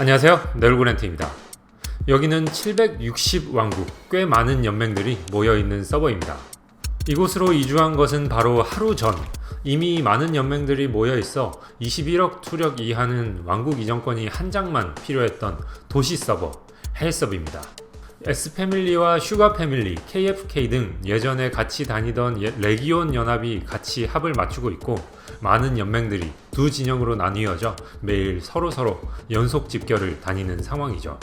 안녕하세요. 넬구렌트입니다. 여기는 760왕국, 꽤 많은 연맹들이 모여있는 서버입니다. 이곳으로 이주한 것은 바로 하루 전. 이미 많은 연맹들이 모여있어 21억 투력 이하는 왕국 이전권이 한 장만 필요했던 도시 서버, 헬서브입니다. S패밀리와 슈가패밀리, KFK 등 예전에 같이 다니던 예- 레기온 연합이 같이 합을 맞추고 있고 많은 연맹들이 두 진영으로 나뉘어져 매일 서로서로 연속 집결을 다니는 상황이죠.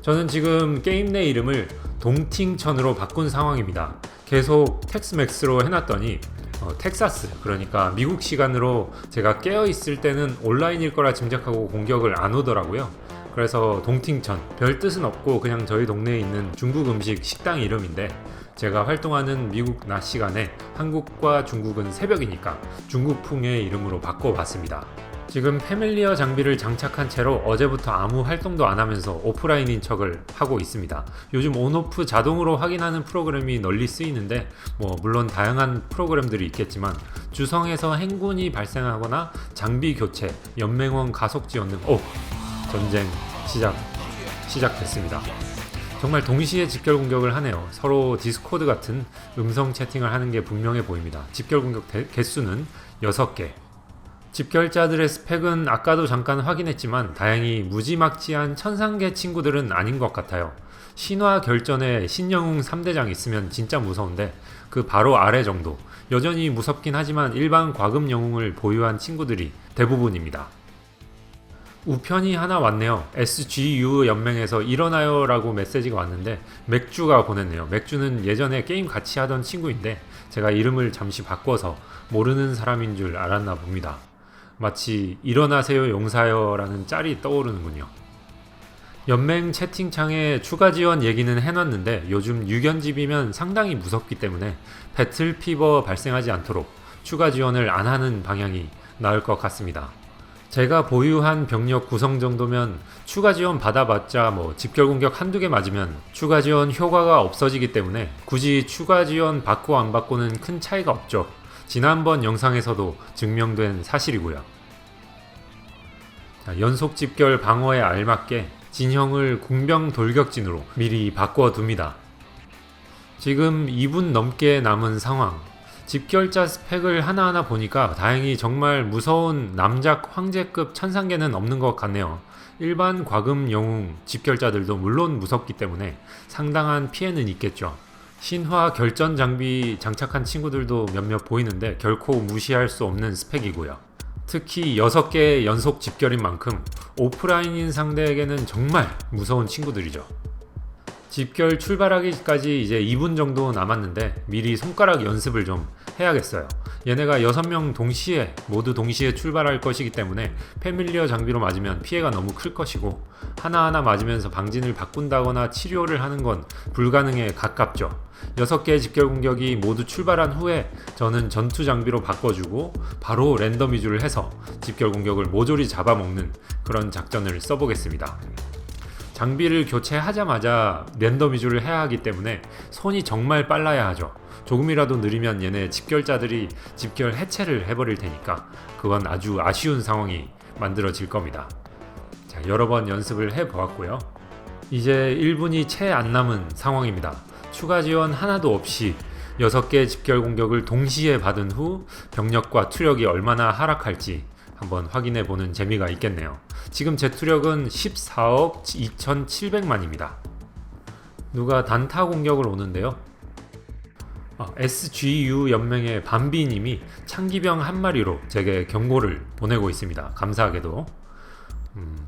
저는 지금 게임 내 이름을 동팅천으로 바꾼 상황입니다. 계속 텍스맥스로 해놨더니 어, 텍사스 그러니까 미국 시간으로 제가 깨어 있을 때는 온라인일 거라 짐작하고 공격을 안 오더라고요. 그래서 동팅천 별 뜻은 없고 그냥 저희 동네에 있는 중국 음식 식당 이름인데 제가 활동하는 미국 낮 시간에 한국과 중국은 새벽이니까 중국풍의 이름으로 바꿔봤습니다. 지금 패밀리어 장비를 장착한 채로 어제부터 아무 활동도 안 하면서 오프라인인 척을 하고 있습니다. 요즘 온오프 자동으로 확인하는 프로그램이 널리 쓰이는데 뭐 물론 다양한 프로그램들이 있겠지만 주성에서 행군이 발생하거나 장비 교체, 연맹원 가속 지원 등 오! 전쟁 시작 시작됐습니다. 정말 동시에 집결 공격을 하네요. 서로 디스코드 같은 음성 채팅을 하는 게 분명해 보입니다. 집결 공격 대- 개수는 6개. 집결자들의 스펙은 아까도 잠깐 확인했지만 다행히 무지막지한 천상계 친구들은 아닌 것 같아요. 신화 결전에 신영웅 3대장 있으면 진짜 무서운데 그 바로 아래 정도. 여전히 무섭긴 하지만 일반 과금 영웅을 보유한 친구들이 대부분입니다. 우편이 하나 왔네요. SGU 연맹에서 일어나요 라고 메시지가 왔는데 맥주가 보냈네요. 맥주는 예전에 게임 같이 하던 친구인데 제가 이름을 잠시 바꿔서 모르는 사람인 줄 알았나 봅니다. 마치 일어나세요 용사요 라는 짤이 떠오르는군요. 연맹 채팅창에 추가 지원 얘기는 해놨는데 요즘 유견집이면 상당히 무섭기 때문에 배틀 피버 발생하지 않도록 추가 지원을 안 하는 방향이 나을 것 같습니다. 제가 보유한 병력 구성 정도면 추가 지원 받아봤자 뭐 집결 공격 한두 개 맞으면 추가 지원 효과가 없어지기 때문에 굳이 추가 지원 받고 안 받고는 큰 차이가 없죠. 지난번 영상에서도 증명된 사실이고요. 자, 연속 집결 방어에 알맞게 진형을 궁병 돌격진으로 미리 바꿔둡니다. 지금 2분 넘게 남은 상황. 집결자 스펙을 하나하나 보니까 다행히 정말 무서운 남작 황제급 천상계는 없는 것 같네요. 일반 과금 영웅 집결자들도 물론 무섭기 때문에 상당한 피해는 있겠죠. 신화 결전 장비 장착한 친구들도 몇몇 보이는데 결코 무시할 수 없는 스펙이고요. 특히 6개의 연속 집결인 만큼 오프라인인 상대에게는 정말 무서운 친구들이죠. 집결 출발하기까지 이제 2분 정도 남았는데 미리 손가락 연습을 좀 해야겠어요. 얘네가 6명 동시에 모두 동시에 출발할 것이기 때문에 패밀리어 장비로 맞으면 피해가 너무 클 것이고 하나하나 맞으면서 방진을 바꾼다거나 치료를 하는 건 불가능에 가깝죠. 6개의 집결 공격이 모두 출발한 후에 저는 전투 장비로 바꿔주고 바로 랜덤 위주를 해서 집결 공격을 모조리 잡아먹는 그런 작전을 써보겠습니다. 장비를 교체하자마자 랜덤 위주를 해야 하기 때문에 손이 정말 빨라야 하죠. 조금이라도 느리면 얘네 집결자들이 집결 해체를 해버릴 테니까 그건 아주 아쉬운 상황이 만들어질 겁니다. 자, 여러 번 연습을 해 보았고요. 이제 1분이 채 안 남은 상황입니다. 추가 지원 하나도 없이 6개 집결 공격을 동시에 받은 후 병력과 투력이 얼마나 하락할지 한번 확인해 보는 재미가 있겠네요. 지금 제 투력은 14억 2,700만입니다. 누가 단타 공격을 오는데요. 아, SGU 연맹의 밤비님이 창기병 한 마리로 제게 경고를 보내고 있습니다. 감사하게도. 음,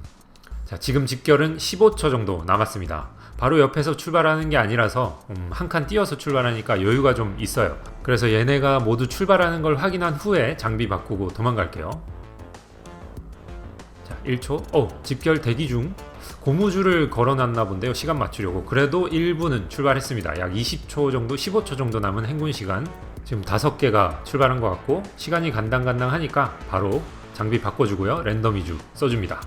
자, 지금 집결은 15초 정도 남았습니다. 바로 옆에서 출발하는 게 아니라서 음, 한칸 띄어서 출발하니까 여유가 좀 있어요. 그래서 얘네가 모두 출발하는 걸 확인한 후에 장비 바꾸고 도망갈게요. 자, 1초. 어, 집결 대기 중. 고무줄을 걸어놨나 본데요. 시간 맞추려고. 그래도 1분은 출발했습니다. 약 20초 정도, 15초 정도 남은 행군 시간. 지금 5개가 출발한 것 같고 시간이 간당간당 하니까 바로 장비 바꿔주고요. 랜덤 위주 써줍니다.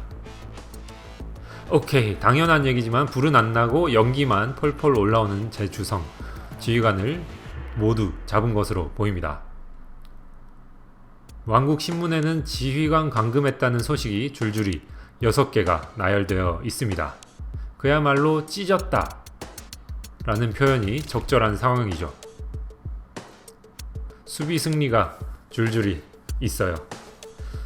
오케이 당연한 얘기지만 불은 안 나고 연기만 펄펄 올라오는 제 주성 지휘관을 모두 잡은 것으로 보입니다. 왕국 신문에는 지휘관 감금했다는 소식이 줄줄이 6개가 나열되어 있습니다. 그야말로 찢었다 라는 표현이 적절한 상황이죠. 수비 승리가 줄줄이 있어요.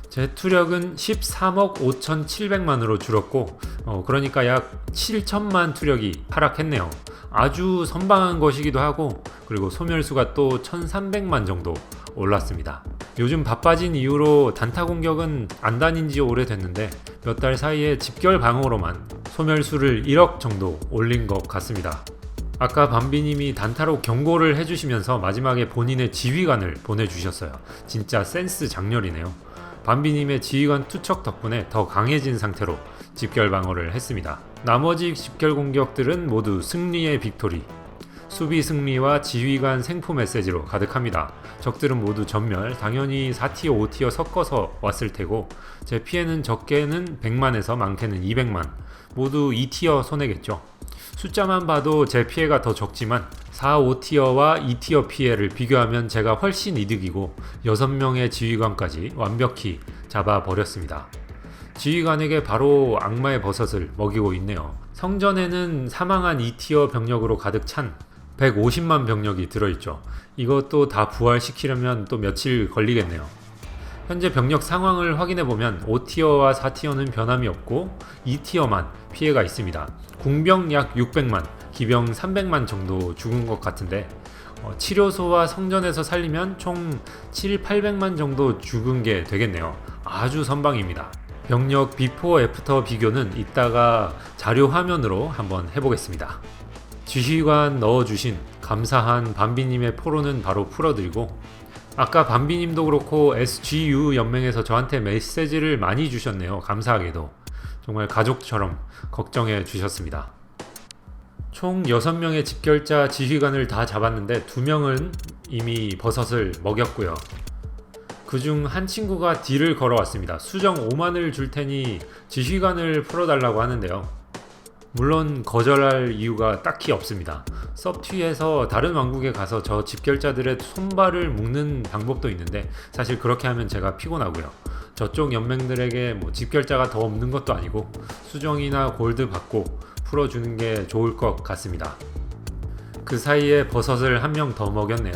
제 투력은 13억 5,700만으로 줄었고, 어, 그러니까 약 7천만 투력이 하락했네요. 아주 선방한 것이기도 하고, 그리고 소멸수가 또 1,300만 정도 올랐습니다. 요즘 바빠진 이후로 단타 공격은 안 다닌 지 오래됐는데, 몇 달 사이에 집결 방어로만 소멸수를 1억 정도 올린 것 같습니다. 아까 밤비님이 단타로 경고를 해주시면서 마지막에 본인의 지휘관을 보내주셨어요. 진짜 센스 장렬이네요. 밤비님의 지휘관 투척 덕분에 더 강해진 상태로 집결 방어를 했습니다. 나머지 집결 공격들은 모두 승리의 빅토리, 수비 승리와 지휘관 생포 메시지로 가득합니다. 적들은 모두 전멸, 당연히 4티어, 5티어 섞어서 왔을 테고 제 피해는 적게는 100만에서 많게는 200만, 모두 2티어 손해겠죠. 숫자만 봐도 제 피해가 더 적지만 4, 5티어와 2티어 피해를 비교하면 제가 훨씬 이득이고 6명의 지휘관까지 완벽히 잡아버렸습니다. 지휘관에게 바로 악마의 버섯을 먹이고 있네요. 성전에는 사망한 2티어 병력으로 가득 찬 150만 병력이 들어있죠. 이것도 다 부활시키려면 또 며칠 걸리겠네요. 현재 병력 상황을 확인해 보면 5티어와 4티어는 변함이 없고 2티어만 피해가 있습니다. 궁병 약 600만, 기병 300만 정도 죽은 것 같은데 어, 치료소와 성전에서 살리면 총 7, 800만 정도 죽은 게 되겠네요. 아주 선방입니다. 병력 비포 애프터 비교는 이따가 자료 화면으로 한번 해보겠습니다. 지휘관 넣어주신 감사한 밤비님의 포로는 바로 풀어드리고 아까 밤비님도 그렇고 SGU 연맹에서 저한테 메시지를 많이 주셨네요. 감사하게도 정말 가족처럼 걱정해 주셨습니다. 총 6명의 집결자 지휘관을 다 잡았는데 2명은 이미 버섯을 먹였고요. 그중 한 친구가 딜을 걸어왔습니다. 수정 5만을 줄 테니 지휘관을 풀어달라고 하는데요. 물론 거절할 이유가 딱히 없습니다. 섭취에서 다른 왕국에 가서 저 집결자들의 손발을 묶는 방법도 있는데 사실 그렇게 하면 제가 피곤하고요. 저쪽 연맹들에게 뭐 집결자가 더 없는 것도 아니고 수정이나 골드 받고 풀어주는 게 좋을 것 같습니다. 그 사이에 버섯을 한 명 더 먹였네요.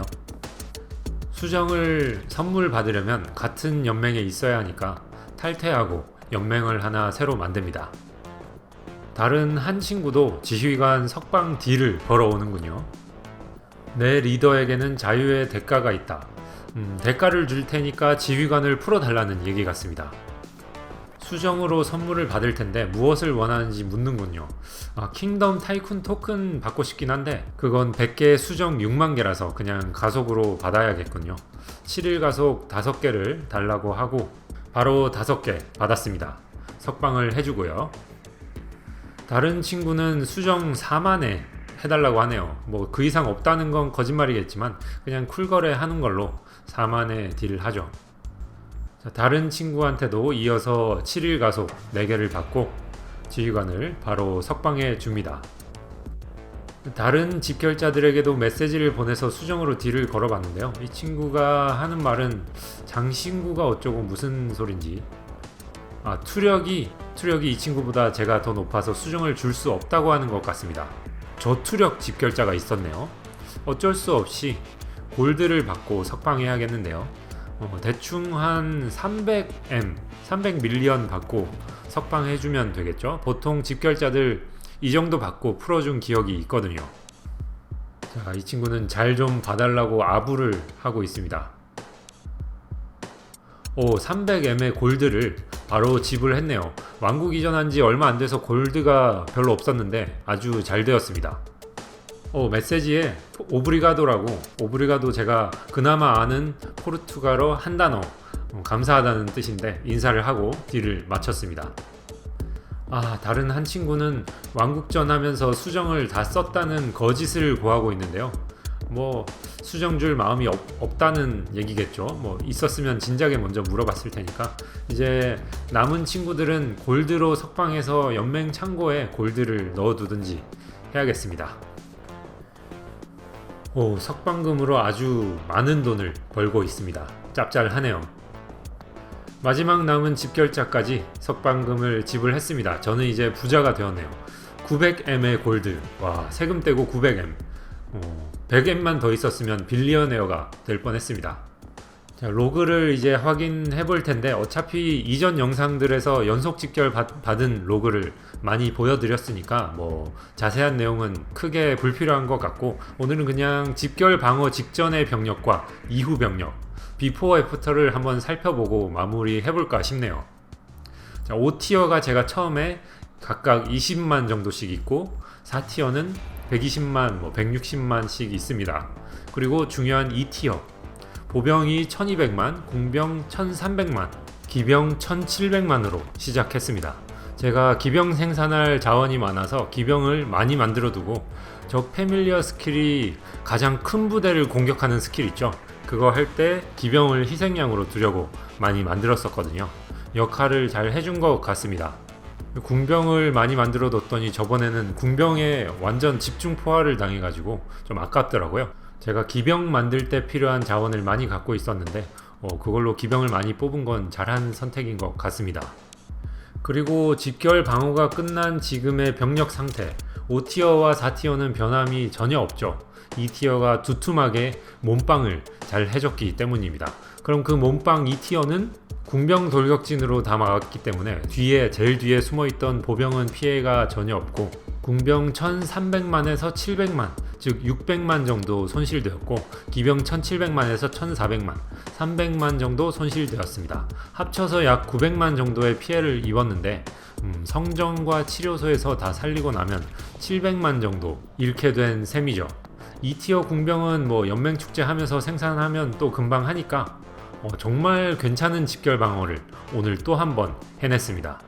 수정을 선물 받으려면 같은 연맹에 있어야 하니까 탈퇴하고 연맹을 하나 새로 만듭니다. 다른 한 친구도 지휘관 석방 딜을 걸어오는군요. 내 리더에게는 자유의 대가가 있다. 음, 대가를 줄 테니까 지휘관을 풀어달라는 얘기 같습니다. 수정으로 선물을 받을 텐데 무엇을 원하는지 묻는군요. 아, 킹덤 타이쿤 토큰 받고 싶긴 한데 그건 100개 수정 6만 개라서 그냥 가속으로 받아야겠군요. 7일 가속 5개를 달라고 하고 바로 5개 받았습니다. 석방을 해주고요. 다른 친구는 수정 4만에 해달라고 하네요. 뭐 그 이상 없다는 건 거짓말이겠지만 그냥 쿨거래 하는 걸로 4만에 딜을 하죠. 자, 다른 친구한테도 이어서 7일 가속 4개를 받고 지휘관을 바로 석방해 줍니다. 다른 집결자들에게도 메시지를 보내서 수정으로 딜을 걸어봤는데요. 이 친구가 하는 말은 장신구가 어쩌고 무슨 소린지 아, 투력이 투력이 이 친구보다 제가 더 높아서 수정을 줄 수 없다고 하는 것 같습니다. 저투력 집결자가 있었네요. 어쩔 수 없이 골드를 받고 석방해야겠는데요. 어, 대충 한 300M, 300밀리언 받고 석방해주면 되겠죠. 보통 집결자들 이 정도 받고 풀어준 기억이 있거든요. 자, 이 친구는 잘 좀 봐달라고 아부를 하고 있습니다. 오, 300M의 골드를 바로 지불했네요. 왕국 이전한 지 얼마 안 돼서 골드가 별로 없었는데 아주 잘 되었습니다. 어, 메시지에 오브리가도라고 오브리가도 제가 그나마 아는 포르투갈어 한 단어 어, 감사하다는 뜻인데 인사를 하고 딜을 마쳤습니다. 아 다른 한 친구는 왕국전 하면서 수정을 다 썼다는 거짓을 고하고 있는데요. 뭐 수정 줄 마음이 없, 없다는 얘기겠죠. 뭐 있었으면 진작에 먼저 물어봤을 테니까 이제 남은 친구들은 골드로 석방해서 연맹 창고에 골드를 넣어두든지 해야겠습니다. 오, 석방금으로 아주 많은 돈을 벌고 있습니다. 짭짤하네요. 마지막 남은 집결자까지 석방금을 지불했습니다. 저는 이제 부자가 되었네요. 900M의 골드. 와, 세금 떼고 900M. 어, 100M만 더 있었으면 빌리언에어가 될 뻔했습니다. 자, 로그를 이제 확인해 볼 텐데 어차피 이전 영상들에서 연속 직결 받, 받은 로그를 많이 보여드렸으니까 뭐 자세한 내용은 크게 불필요한 것 같고 오늘은 그냥 집결 방어 직전의 병력과 이후 병력 비포 애프터를 한번 살펴보고 마무리 해볼까 싶네요. 자, 5티어가 제가 처음에 각각 20만 정도씩 있고 4티어는 120만, 뭐 160만씩 있습니다. 그리고 중요한 2티어 보병이 1200만, 공병 1300만, 기병 1700만으로 시작했습니다. 제가 기병 생산할 자원이 많아서 기병을 많이 만들어 두고 적 패밀리어 스킬이 가장 큰 부대를 공격하는 스킬 있죠. 그거 할 때 기병을 희생양으로 두려고 많이 만들었었거든요. 역할을 잘 해준 것 같습니다. 궁병을 많이 만들어 뒀더니 저번에는 궁병에 완전 집중 포화를 당해가지고 좀 아깝더라고요. 제가 기병 만들 때 필요한 자원을 많이 갖고 있었는데 어, 그걸로 기병을 많이 뽑은 건 잘한 선택인 것 같습니다. 그리고 집결 방어가 끝난 지금의 병력 상태 5티어와 4티어는 변함이 전혀 없죠. 2티어가 두툼하게 몸빵을 잘 해줬기 때문입니다. 그럼 그 몸빵 2티어는 궁병 돌격진으로 다 막았기 때문에 뒤에 제일 뒤에 숨어있던 보병은 피해가 전혀 없고 궁병 1300만에서 700만 즉 600만 정도 손실되었고 기병 1700만에서 1400만 300만 정도 손실되었습니다. 합쳐서 약 900만 정도의 피해를 입었는데 음, 성전과 치료소에서 다 살리고 나면 700만 정도 잃게 된 셈이죠. 2티어 궁병은 뭐 연맹 축제 하면서 생산하면 또 금방 하니까 어, 정말 괜찮은 집결 방어를 오늘 또 한번 해냈습니다.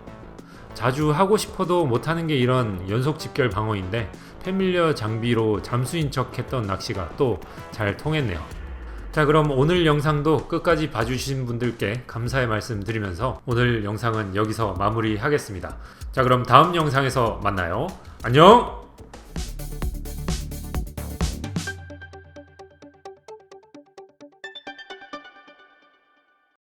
자주 하고 싶어도 못하는 게 이런 연속 집결 방어인데 패밀리어 장비로 잠수인 척 했던 낚시가 또 잘 통했네요. 자 그럼 오늘 영상도 끝까지 봐주신 분들께 감사의 말씀 드리면서 오늘 영상은 여기서 마무리하겠습니다. 자 그럼 다음 영상에서 만나요. 안녕!